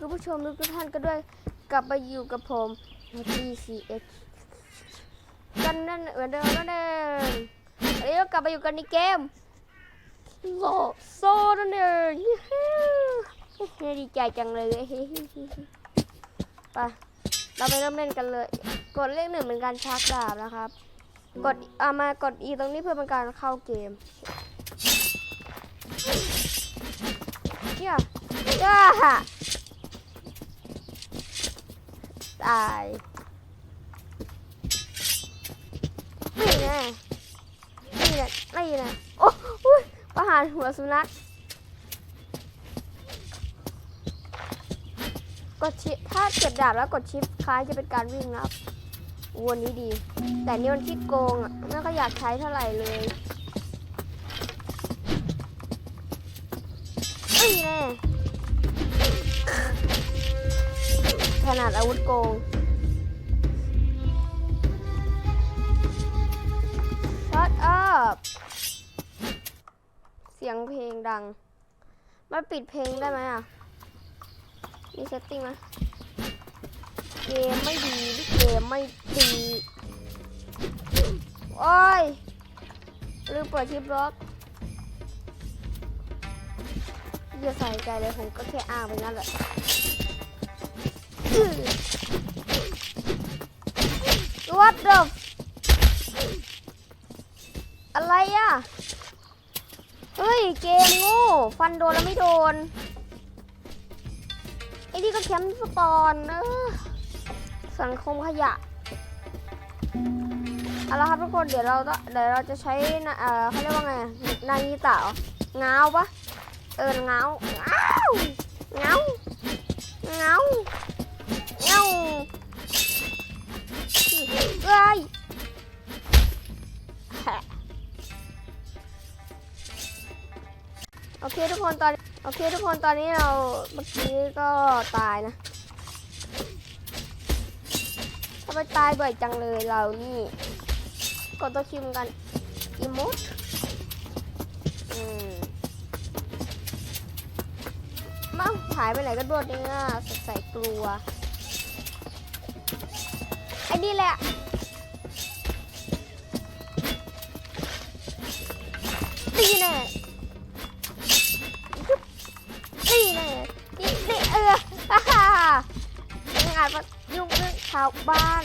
คุณผู้ชมทุกท่านก็ด้วยกลับมาอยู่กับผม GCX กันนั่นเหมือนเดิมนั่นเองอันนี้ก็กลับมาอยู่กันในเกมโลโซนั่นเองยูฮูดีใจจังเลยไปเราไปเริ่มเล่นกันเลย กดเลขหนึ่งเป็นการชักดาบนะครับ กดเอามากด E ตรงนี้เพื่อเป็นการเข้าเกมเนี่ยย่า ตายนี่แน่นี่แน่นี่แน่โอ้ยประหารหัวสุนัขกดชิปถ้าเก็บดาบแล้วกดชิปคล้ายจะเป็นการวิ่งนะครับวนนี้ดี แต่นี่มันขี้โกงอะไม่ก็อยากใช้เท่าไหร่เลยนี่แน่ นาดอาวุธโกง Shut up เสียงเพลงดังมันปิดเพลงได้ไหมอะ มีเซตติ้งไหมเกมไม่ดีเกมไม่ดีโอ้ยลืมเปิดชิปล็อกอย่าใส่ใจเลยผมก็แค่อ้างไปงั้นแหละ What the อะไรอะ เฮ้ย เกมโง่ ฟันโดนแล้วไม่โดน ไอ้นี่ก็แคมป์สปอนเออสังคมขยะเอาละครับทุกคนเดี๋ยวเราเดี๋ยวเราจะใช้นะเออเขาเรียกว่าไงนางีตะเหรอเงาปะเออเงาเงาเงา ตอนโอเคทุกคนตอนนี้เราเมื่อกี้ก็ตายนะทำไมตายบ่อยจังเลยเรานี่กดตัวคิมกันอีโมดอืมมาหายไปไหนกันโดเนี่ยสใสกลัวไอ้นี่แหละตีแน่ ม่อาจมายุ่งเรื่องชาวบ้าน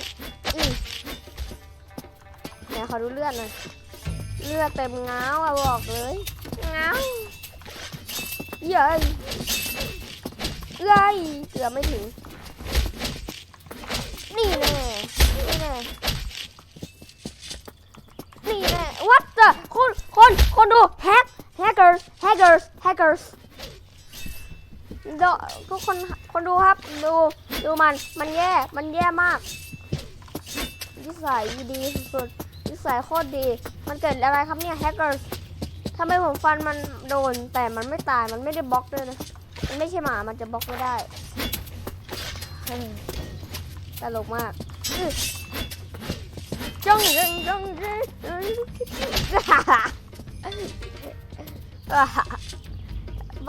อืมเดี๋ยวขอดูเลือดหน่อย เลือดเต็มเงาอะบอกเลยเงาเย้ยเย้ยเกือบไม่ถึง นี่แน่นี่แน่นี่แน่ what the คน คน คนดู hack hackers hackers hackers ดทุกคนคนดูครับ ดูดูมันมันแย่มันแย่มากนิสัยดีสุดๆนิสัยโคตรดี มันเกิดอะไรครับเนี่ยแฮกเกอร์ทำไมผมฟันมันโดน แต่มันไม่ตายมันไม่ได้บล็อกด้วยนะมันไม่ใช่หมามันจะบล็อกไม่ได้ตลกมากอื้อจ้องจ้องจ้องจ้อง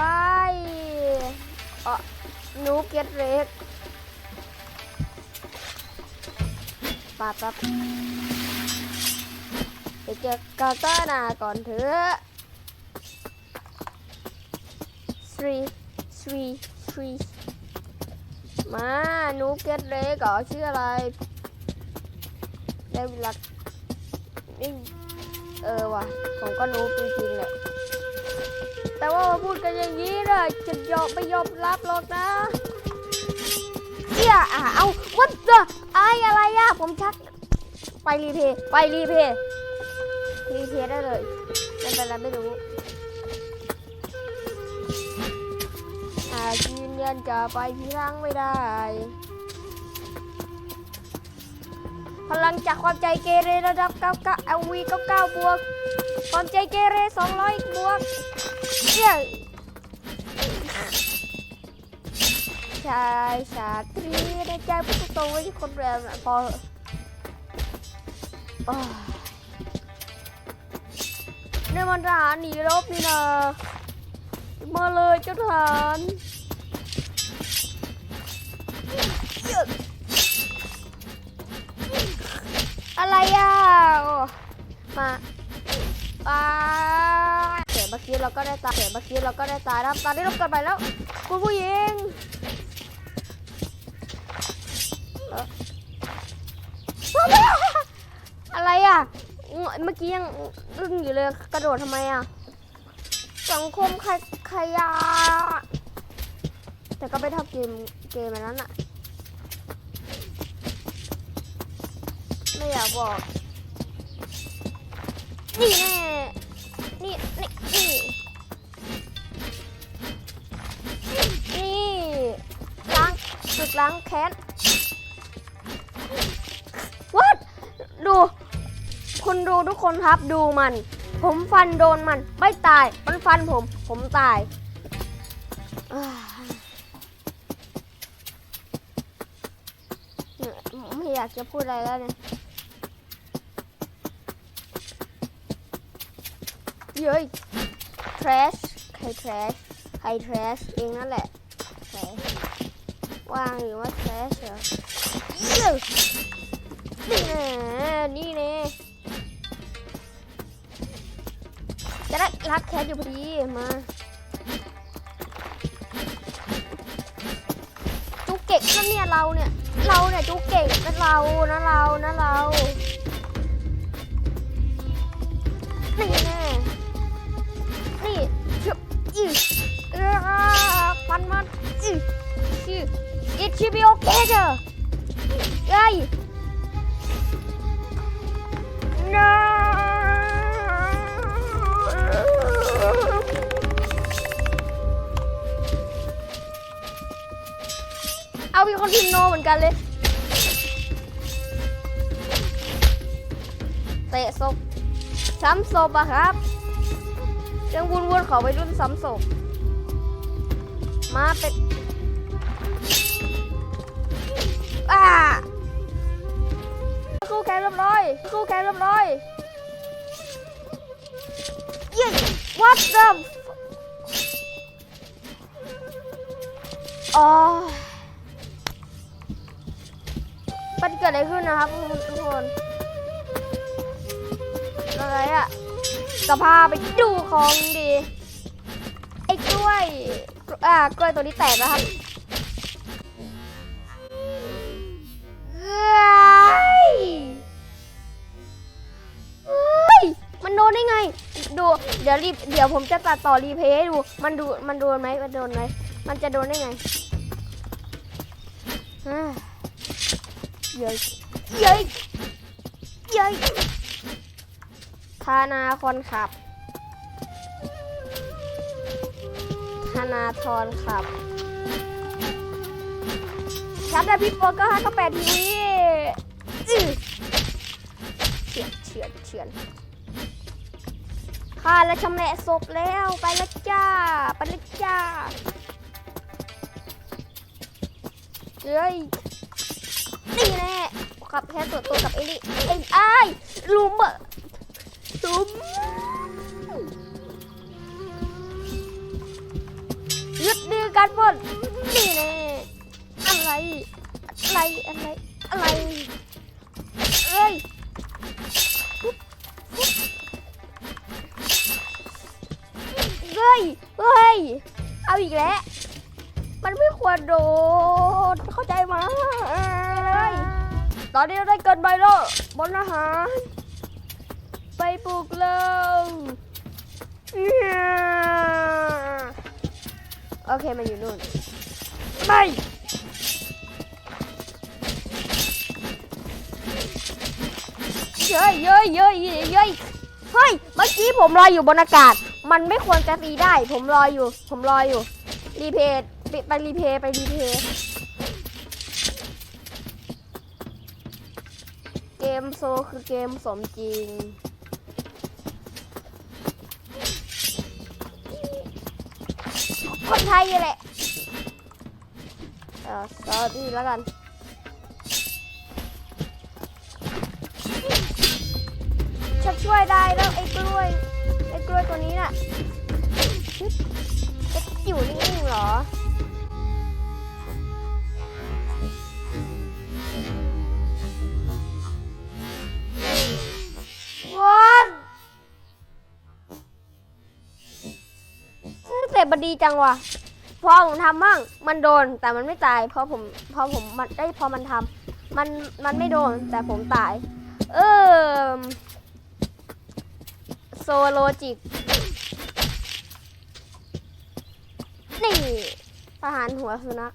บายเออหนูเก็ตเล็กปาปั๊บไปเจอกาตานาก่อนเถอะ three three three มาหนูเก็ตเล็กก่อชื่ออะไรได้เวลานี่เออว่ะผมก็รู้จริงๆแหละ แต่ว่าาพูดกันอย่างนี้เลยจะยอมไม่ยอมรับหรอกนะเอี่ยอะเอาวัดเจอไอ้อะไรอะผมชัก ไปรีเพย์ไปรีเพย์รีเพย์ได้เลยไม่เป็นไรไม่รู้หายืนยันจะไปพี่รังไม่ได้ พลังจากความใจเกเรระดับ9 9 LV 99บวกความใจเกเร200บวก ชายชาตรีในใจ้งผู้ตรงไว้คนเร็วพอเนี่ยมันทหารหนีรบนี่นะมาเลยเจ้าทหารอะไรอะมาไป เมื่อกี้เราก็ได้ตายเดี๋ยวเมื่อกี้เราก็ได้ตายแล้วตอนนี้เรากิดไปแล้ว คุณผู้หญิงอะไรอะ เมื่อกี้ยังอึ้งอยู่เลยกระโดดทำไมอะ สังคมใครขยะแต่ก็ไม่เท่าเกมเกมอันนั้นอะไม่อยากบอก นี่แน่ นี่นี่นี่นี่ล้างฝึกล้างแค้น what ดู คุณดูทุกคนครับดูมัน ผมฟันโดนมัน ไม่ตาย มันฟันผม ผมตายไม่อยากจะพูดอะไรแล้วเนี่ย เย้ย trash ใคร trash ใคร trash เองนั่นแหละ trash วางอยู่ว่า trash เหรอเย้ยนี่แน่นี่แน่จะได้รักแคทอยู่พอดี มาจุกเก่งนะเนี่ยเราเนี่ย เราเนี่ยจุกเก่งนะเรานะเรานะเรานี่แน่ นี่ชึบอีเออฟันมันอีอีอิชิบิโอเคเจอเอ้ย no เอามีคนพิมพ์โนเหมือนกันเลยเตะศพซ้ำศพอะครับ ยังวนวนๆเขาไปรุ่นซ้ำศพมาเป็นอ่าสู้แกเรียบร้อยสู้แกเรียบร้อยเย้ what the อ๋อมันเกิดอะไรขึ้นนะครับทุกคนอะไรอะ จะพาไปดูของดีไอ้กล้วยอ่ากล้วยตัวนี้แตกแล้วครับเอ้ยเอ้ยมันโดนได้ไง ดูเดี๋ยวรีบเดี๋ยวผมจะตัดต่อรีเพย์ให้ดูมันดูมันโดนไหมมันโดนไหมมันจะโดนได้ไงเย้ยเย้ยเย้ย ธนาคนขับ ธนาธรขับชับดนะพี่โปก็ห้าก็แปดทีเฉือนเฉือนเฉือนฆ่าและชำแหละศพแล้วไปล้วจ้า ไปล้วจ้าเฮ้ยนี่แน่ขับแค่ตัวตัวกับไอ้นี่ไอ้ไอ้ลุมอะ ลุมยึดดื้อกันหมดนี่แน่อะไร อะไร อะไร อะไร เอ้ยเฮ้ยเฮ้ย เอาอีกแล้ว มันไม่ควรโดน เข้าใจไหมตอนนี้เราได้เกินไปแล้วบนอาหาร ไปปลูกเลยเนี่ยโอเคมันอยู่นู่นไปเย้ยเย้ยเย้ยเย้ยเย้ยเฮ้ย เมื่อกี้ผมลอยอยู่บนอากาศ มันไม่ควรจะตีได้ ผมลอยอยู่ ผมลอยอยู่ รีเพย์ไปไปรีเพย์ไปรีเพย์เกมโซคือเกมสมจริง ช่แหละอ่าสอรี่แล้วกันฉัช่วยได้แล้วไอ้กล้วยไอ้กล้วยตัวนี้น่ะจะอยู่นิ่งๆหรอวันแต่บดีจังวะ พอผมทำมั่งมันโดนแต่มันไม่ตายพอผมพอผมมันได้พอมันทำมันมันไม่โดนแต่ผมตาย เออโซโลจิกนี่ประหารหัวสุนัข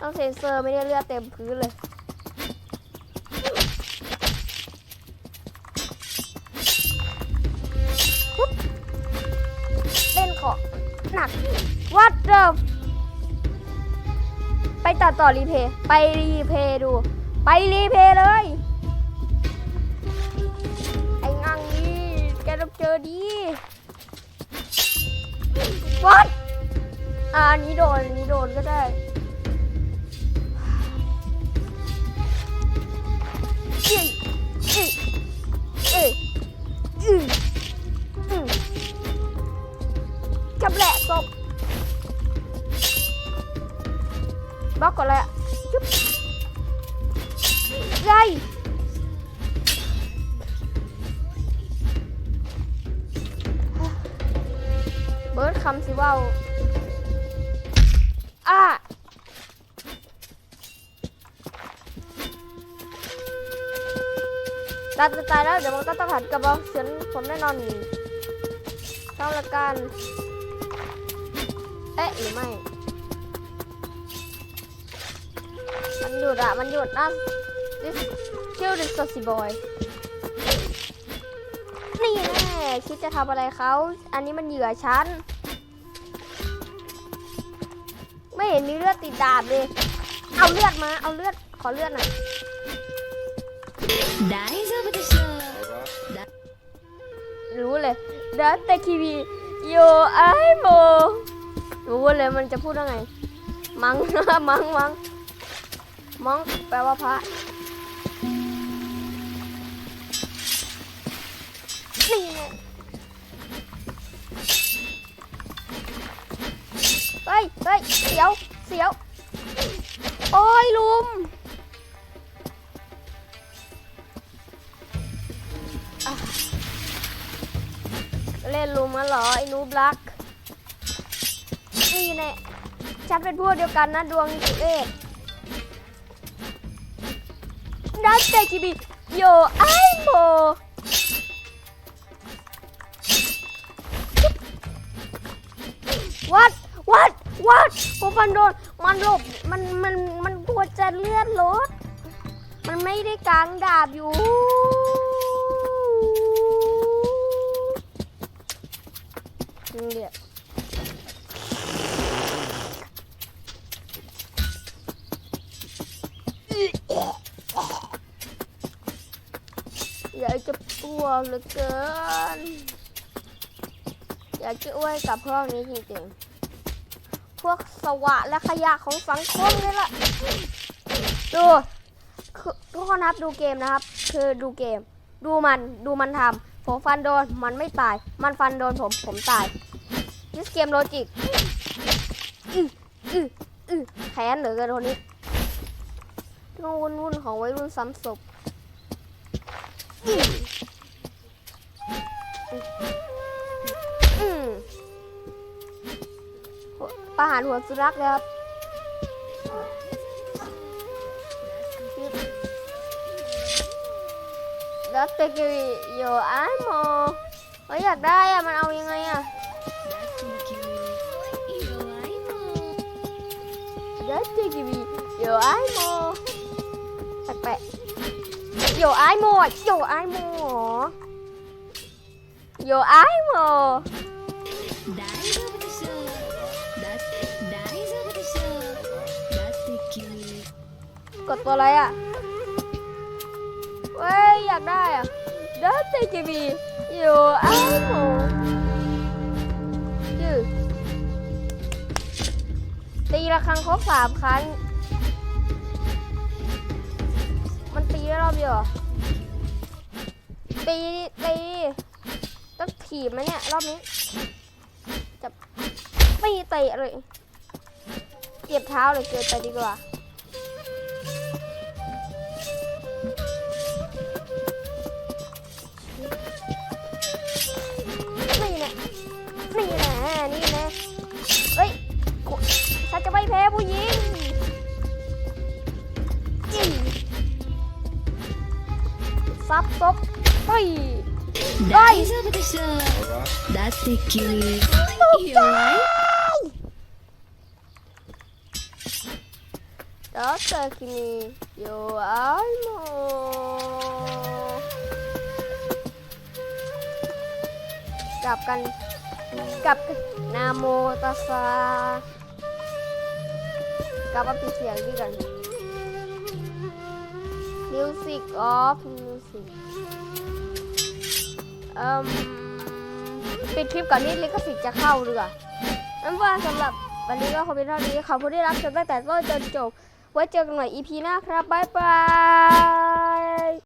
ต้องเซนเซอร์ไม่ได้เลือดเต็มพื้นเลย หนัก What the ไปตัดต่อรีเพย์ไปรีเพย์ดู ไปรีเพย์เลย ไอ้งังนี่แกต้องเจอดี What อ่าอันนี้โดน อันนี้โดนก็ได้ กายเปตายแล้ว เดี๋ยวมันก็ต้องหันกระบอกเสีนผมแน่นอนนี่เท่าละกัน เอ๊ะหรือไม่ มันหยุดอะมันหยุดนะ this kill this pussy boy นี่แน่คิดจะทำอะไรเขา อันนี้มันเหยื่อฉัน ไม่เห็นมีเลือดติดดาบเลย เอาเลือดมา เอาเลือด ขอเลือดหน่อย大丈 รู้เลยดัตเตคีวีโยไอโมรู้เลยมันจะพูดว่าไง มังมังมังมังแปลว่าพระนี่เฮ้ยเฮ้ยเสียว เสียว โอ้ยลุมเล่นลุมมาเหรอไอ้นูบลัก นี่แน่ฉันเป็นพวกเดียวกันนะดวงเอกนัดเตคิบิโยไอโมวัดวัดวัดผมฟันโดน มันหลบ มัน มัน มันกลัวจะเลือนรถ มันไม่ได้กางดาบอยู่ เรียกอยากจะอ้วกเหลือเกิน อยากจะอ้วยกับพวกนี้จริงๆ พวกสวะและขยะของสังคมนี่แหละ ดูคือทุกคนครับดูเกมนะครับ คือดูเกม ดูมันดูมันทำ ผมฟันโดนมันไม่ตาย มันฟันโดนผมผมตายดิสเกมโลจิกอื้ออื้ออื้อแค้นเหลือเกินคนนี้เรื่องวุ่นวุ่นของวัยรุ่นซ้ำศพประหารหัวสุนัขเลยครับ gattekiwi yo amo Ôi giặc đây à, mình ông như ngay à? Gattekiwi yo amo Thật bẹ Yo amo, yo amo Yo lấy à? ากได้อะ Đó chơi gì bị Yo ai mô ชื่อตีละครั้งครบสามครั้ง มันตีได้รอบเดียวเหรอตีตีต้องถีบไหมเนี่ย รอบนี้ จะไม่เตะเลย เจ็บเท้าเลยเกินไปดีกว่า だって君弱い だって君弱いもんกลับกันกลับกันนาโมตัสสะกลับมาปิดเสียงดีกัน Music off Music เอ่ม ปิดคลิปก่อนที่ลิขสิทธิ์จะเข้าเรือนั่นว่าสำหรับวันนี้ก็คงเป็นเท่านี้ขอบคุณที่รับชมตั้งแต่ต้นจนจบ ไว้เจอกันใหม่ EP หน้าครับ บ๊ายบาย